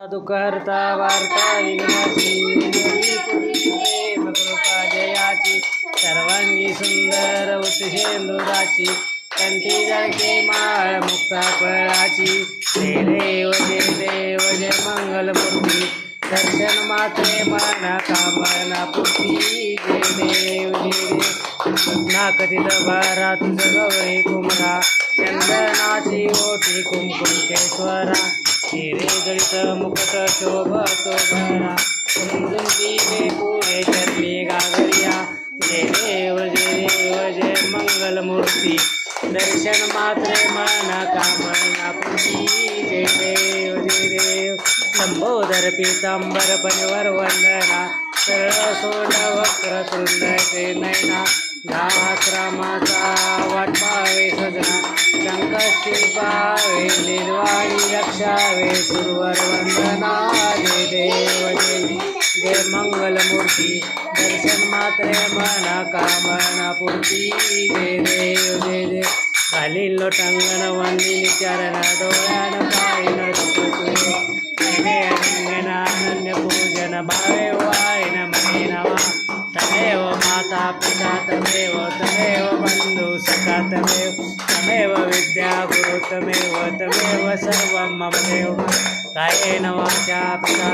दुःखहर्ता वार्ता विघ्नाची प्रेम कृपा जयाची सर्वांगी सुंदर उत्सेंदुराची कंठी जळके माळ मुक्ता फळाची जय देव जय देव जय मंगलमूर्ती दर्शन मात्रे मना कामना पुती जय देव जय देव नाकतीत भरा तुझ गौरी कुमरा चंदनाची ओटी कुंकुम केश्वरा हिरे गळित मुखत शोभतो भरा कुंजुंती पुढे चरणी गागरिया. जय देव जय देव जय मंगलमूर्ती दर्शन मात्र मना कामना पूर्ती जय देव जय देव. लंबोदर पीतांबर परिवर वंदना. सरळ सोड वक्र तृंद ते नयना दास रामाचा वाटपावे सजना. संकष्टी पावे निर्वाणी रक्षावे सुरवर वंदना जय देव जय जय मंगलमूर्ती दर्शन मात्रे मना कामना पूर्ती जय देव जय देव घालील लोटांगण वंदिनी चरण डोळ्यान पाहिन तुझे अनन्य पूजन भावे वायन मये नवा तमेव माता पिता तमेव तमेव बंधु तमेव तमेव विद्या गुरु तमेव तमेव सर्वं मम देव। कायेन वाचा पिता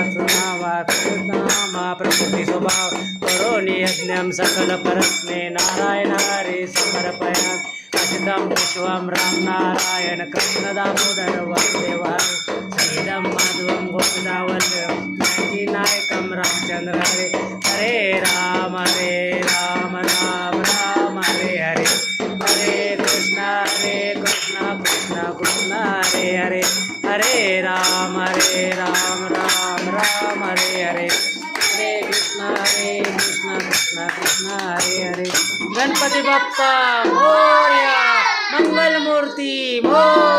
नामा प्रकृती स्वभाव। करोनि यज्ञं सकलपरस्मे नारायण हरे समर्पया। अचितं विश्वं राम नारायण कृष्ण वासुदेवाय श्रीदं माधवं गोपदावल्लभं नायकं रामचन्द्र हरे। हरे राम। हरे हरे राम हरे राम राम राम हरे हरे। हरे कृष्ण हरे कृष्ण कृष्ण कृष्ण हरे हरे। गणपती बाप्पा मोर्या मंगलमूर्ती मोर